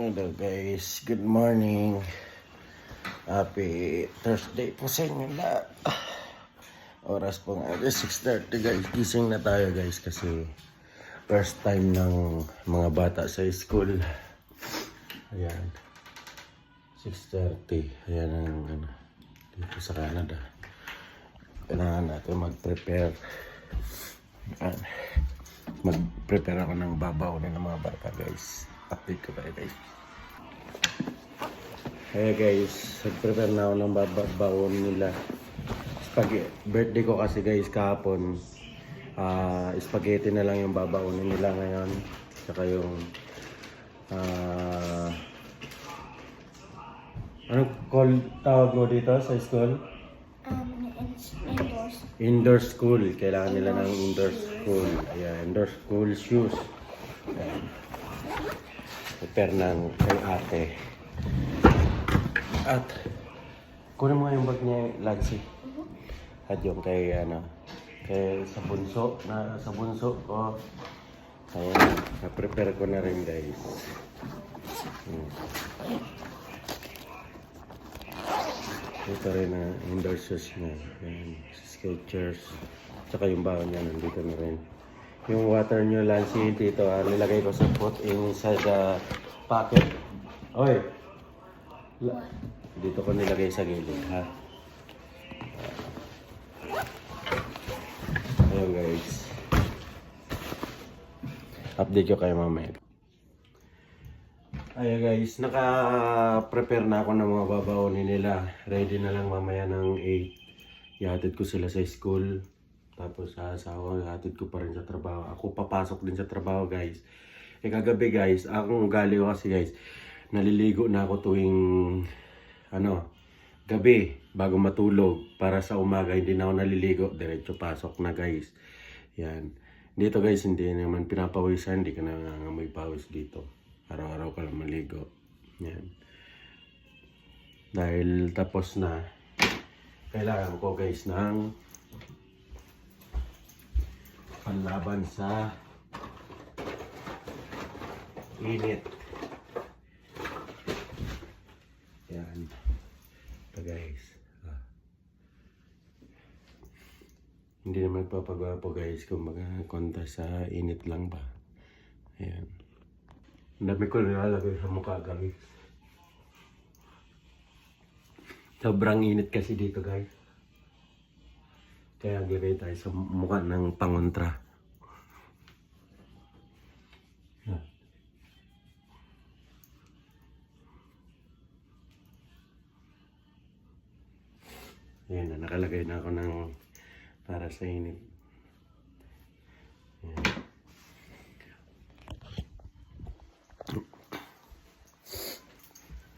Hello guys, good morning. Happy Thursday po sa inyo lahat. Oras po nga, 6.30 guys. Gising na tayo guys kasi first time ng mga bata sa school. Ayan. 6.30. Ayan ang ano, dito sa Canada. Kailangan natin mag-prepare. Mag-prepare ako ng babaw ng mga bata guys. Update ko tayo guys. Hey guys, nag-prepare na ako ng babawon nila. Spaghetti. Birthday ko kasi guys kahapon. Ah, spaghetti na lang yung babaunin nila ngayon. Saka yung ah ano call tawag mo dito sa school? Um, it's indoors. Indoor school. Kailangan nila ng indoor school. Ayan, indoor school shoes. Ayan. Prepare ng kay ate. At, kunin mo yung bag niya, Lancy. At yung kay, ano, kay sa bunso, na sa bunso ko. Ayan, na-prepare ko na rin, guys. Hmm. Ito rin ang indoor shoes niya. Ayan, Skechers. Tsaka yung baon niya nandito na rin. Yung water nyo, Lancy, dito, ah, nilagay ko sa pot inside the pocket. Oy! La- dito ko nilagay sa gilid, ha? Ayun, guys. Update ko kayo mamaya. Ayan guys, naka-prepare na ako ng mga babaunin nila. Ready na lang mamaya ng 8. Ihatid ko sila sa school. Tapos sa asawa, ihatid ko pa rin sa trabaho. Ako papasok din sa trabaho guys. Eh kagabi guys, ang ugali ko kasi guys, naliligo na ako tuwing ano, gabi bago matulog para sa umaga hindi na ako naliligo, diretso pasok na guys. Yan. Dito guys, hindi naman pinapawisan, hindi ka nangangamoy pawis dito. Araw-araw ka lang maligo. Yan. Dahil tapos na, kailangan ko guys ng panlaban sa init. Yan. Ito guys. Ah. Hindi naman papagawa guys kung magkakonta sa init lang ba. Ayan. Ang dami ko nilalagay sa mukha guys. Sobrang init kasi dito guys. Kaya gagay tayo sa mukha ng pangontra. Yan. Ayan na, nakalagay na ako ng para sa init.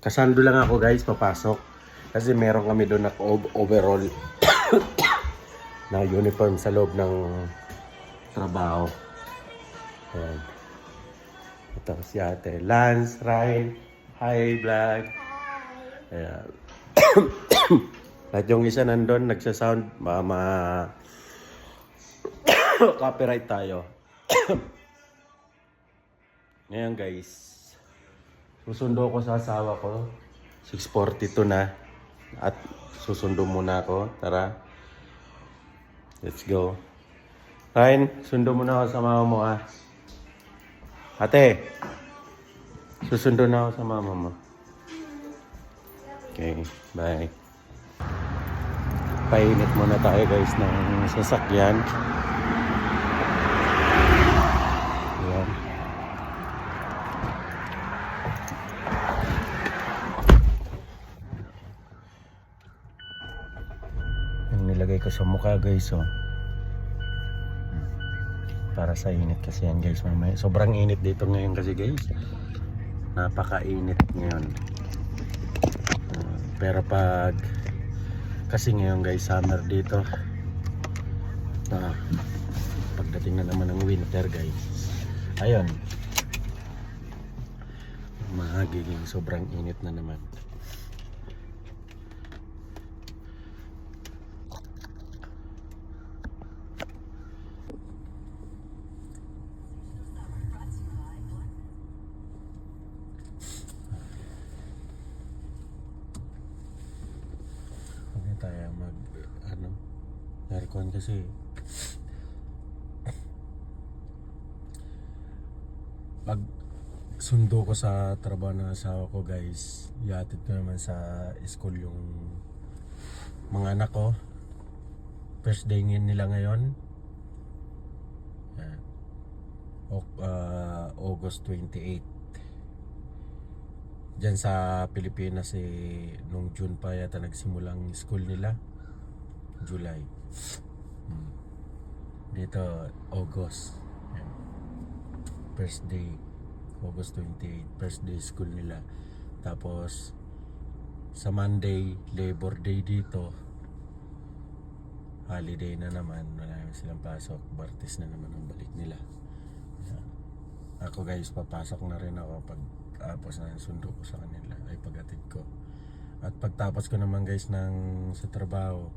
Kasando lang ako guys, papasok. Kasi meron kami doon na overall na uniform sa loob ng trabaho. Ayan. Ito si ate. Lance, Ryan, hi vlog. Ayan. At yung isa nandun, nagsasound, baka ma... copyright tayo. Ngayon guys, susundo ko sa asawa ko. 6.42 na. At susundo muna ako. Tara. Let's go. Ryan, sundo muna ako sa mama mo ah. Ate, susundo na ako sa mama mo. Okay, bye. Painit muna tayo guys ng sasakyan. Ayan. Yung nilagay ko sa mukha guys oh. Para sa init kasi yan guys mamaya. Sobrang init dito ngayon kasi guys. Napakainit ngayon. Ah, pero pag kasi ngayon guys summer dito. Ah, pagdating na naman ng winter guys. Ayun. Magiging sobrang init na naman. Aircon kasi. Pag sundo ko sa trabaho ng asawa ko guys, iatid ko naman sa school yung mga anak ko. First day nila ngayon. O- ah, August 28. Diyan sa Pilipinas eh, nung June pa yata nagsimulang school nila. July. Hmm. Dito, August. Yan. First day, August 28. First day school nila. Tapos, sa Monday, Labor Day dito. Holiday na naman. Wala na silang pasok. Bartis na naman ang balik nila. Ako guys, papasok na rin ako pag tapos na sundo ko sa kanila ay pagatid ko. At pagtapos ko naman guys ng sa trabaho,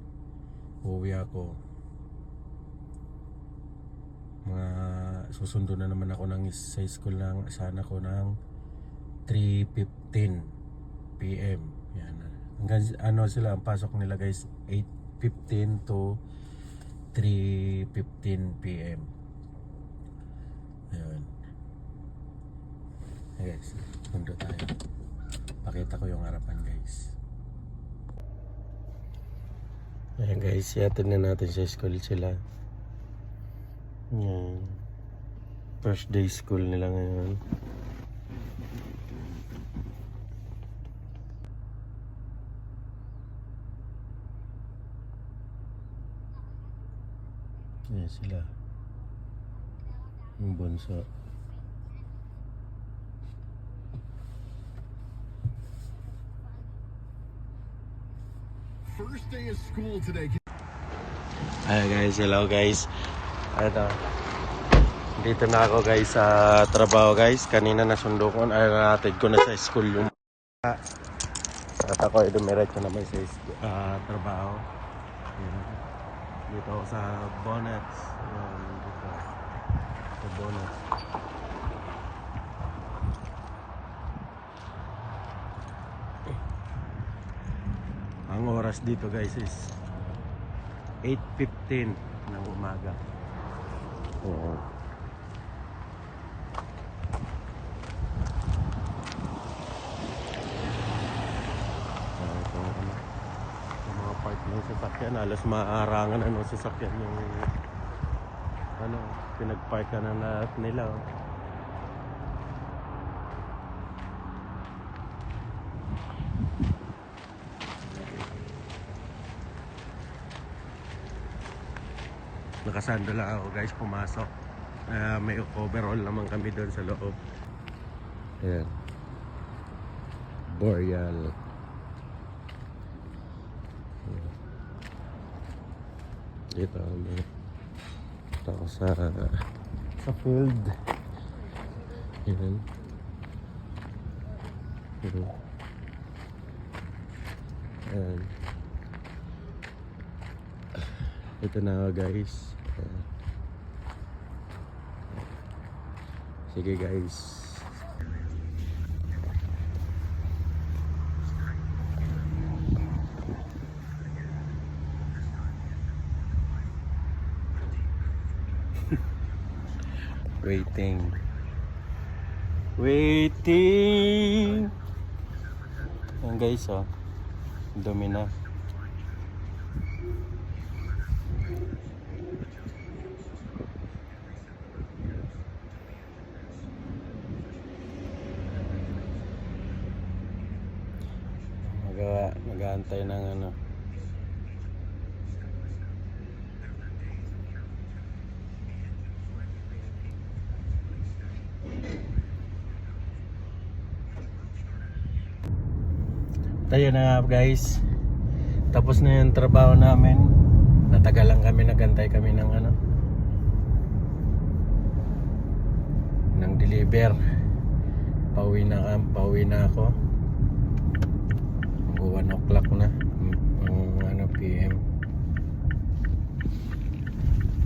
uuwi ako. Mga susundo na naman ako ng sa school ng sana ko ng 3.15 PM. Yan. Hanggang, ano sila, ang pasok nila guys, 8.15 to 3.15 PM. Ayun. Guys, sundo tayo. Pakita ko yung harapan guys. Ayan guys, yatid na natin sa school sila. Yan. First day school nila ngayon. Yan sila. Yung bunso. First day of school today. Hi guys, hello guys. Ito. Dito na ako guys sa trabaho guys. Kanina nasundo ko, ay natid ko na sa school yung at ako ay dumiretso naman sa ah, trabaho. Dito ako sa bonnets. Dito. Sa bonnets. Ang oras dito guys is 8.15 ng umaga. Oo. Park ng sasakyan, alas maarangan ano sasakyan yung ano, pinagpark ka na nila. oh. Nakasando lang ako guys, pumasok. Ah, may overall naman kami doon sa loob. Ayan. Boreal. Dito may dito ako sa sa field. Ayan. Ayan. Ayan. Ito na guys. Sige guys. Waiting. Waiting. Yan guys oh. Dumi na. Magawa, mag-aantay ng ano. Tayo na nga guys. Tapos na yung trabaho namin. Natagal lang kami, nagantay kami ng ano. Ng deliver. Pauwi na, kam- pauwi na ako. Mag 1 o'clock na. Ang ano, PM.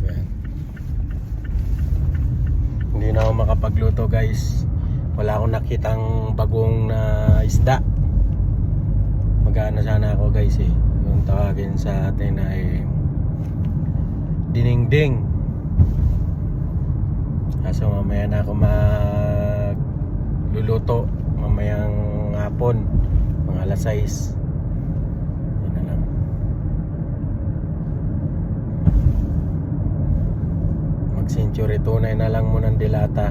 Yan. Hindi na ako makapagluto guys. Wala akong nakitang bagong na isda. Mag-ano sana ako guys eh. Yung tawagin sa atin ay diningding. Kaso mamaya na ako mag luluto mamayang hapon mga alas 6 yun na lang. Mag century tunay na lang muna ng dilata.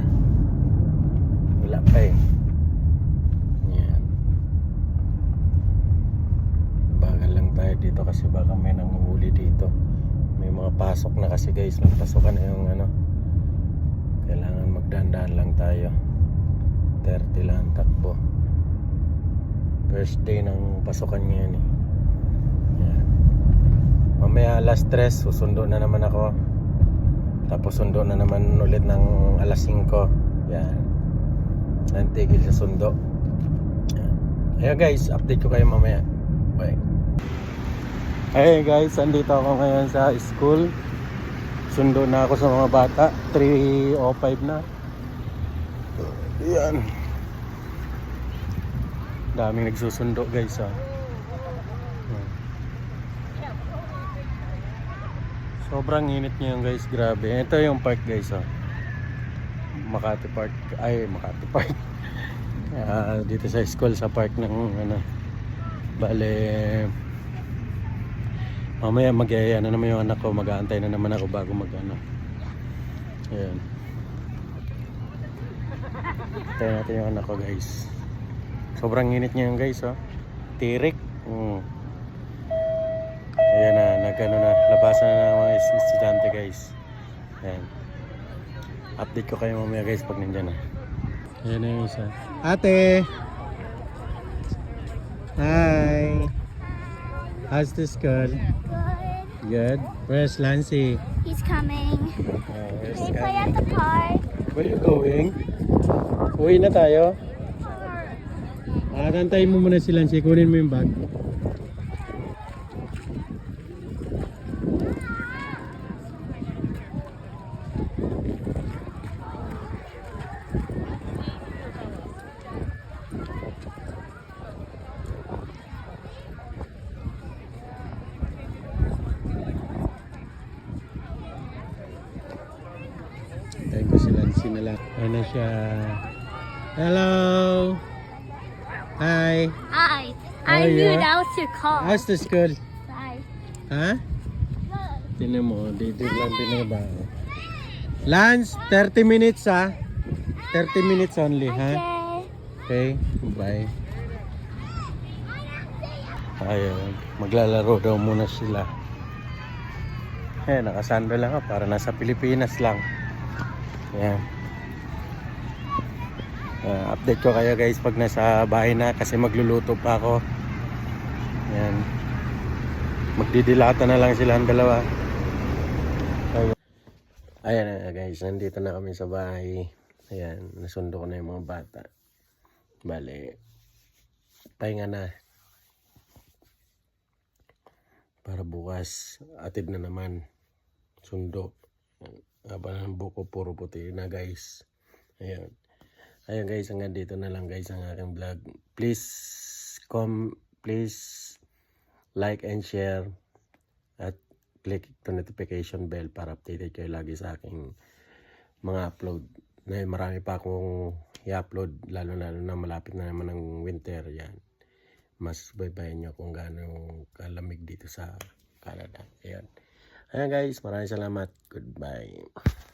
Wala pa eh. Yan. Bagal lang tayo dito kasi baka may nanguhuli dito. May mga pasok na kasi guys. May pasokan na yung ano. Kailangan magdandaan lang tayo. 30 lang ang takbo first day ng pasokan ngayon eh. Yan. mamaya alas 3 susundo na naman ako. Tapos sundo na naman ulit ng alas 5 yan. Nantigil sa sundo. Yan. Ayan guys, update ko kayo mamaya. Bye. Hey guys, andito ako ngayon sa school. Sundo na ako sa mga bata. 3.05 na. Yan Daming nagsusundo guys ha Yan. Sobrang init ngayon guys, grabe Ito yung park guys ha Makati Park Ay, Makati Park Ah, Dito sa school, sa park ng ano Bale Mamaya mag na naman yung anak ko, mag-aantay na naman ako bago mag ano. Ayan. Antayin natin yung anak ko guys. Sobrang init niya yung guys oh. Tirik. Mm. Ayan na, nagano na, labasan na ng mga es- estudyante guys. Ayan. Update ko kayo mamaya guys pag nandyan na. Ayan na yung isa. Ate! Hi! How's the school? Good. Good. Where's Lancy? He's coming. Uh, where's Can we play at the park? Where you going? Uwi na tayo. Ah, tantayin mo muna si Lancy. Kunin mo yung bag. Tayo ko si Lancy na lang. Ayan na siya. Hello! Hi! Hi. How are I knew you? that was your call. How's the school? Hi. Ha? Tinan mo, dito lang binabaho. Lance, 30 minutes ha? 30 minutes only ha? Okay. Okay, bye. Ayun, maglalaro daw muna sila. Eh, nakasando lang ako para nasa Pilipinas lang. Yan. Ah, update ko kayo guys pag nasa bahay na kasi magluluto pa ako. Yan. Magdidilata na lang sila ang dalawa. Ayun. Ayan na guys, nandito na kami sa bahay. Ayan, nasundo ko na yung mga bata. Bale, pahinga na. Para bukas, atid na naman. Sundo. Habang ang buko, puro puti na guys. Ayan. Ayan guys, hanggang dito na lang guys ang aking vlog. Please, com, please like and share at click the notification bell para updated kayo lagi sa aking mga upload. Na marami pa akong i-upload lalo lalo na malapit na naman ng winter yan. Mas baybayin nyo kung gaano kalamig dito sa Canada. Ayan. Ayan guys, maraming salamat. Goodbye.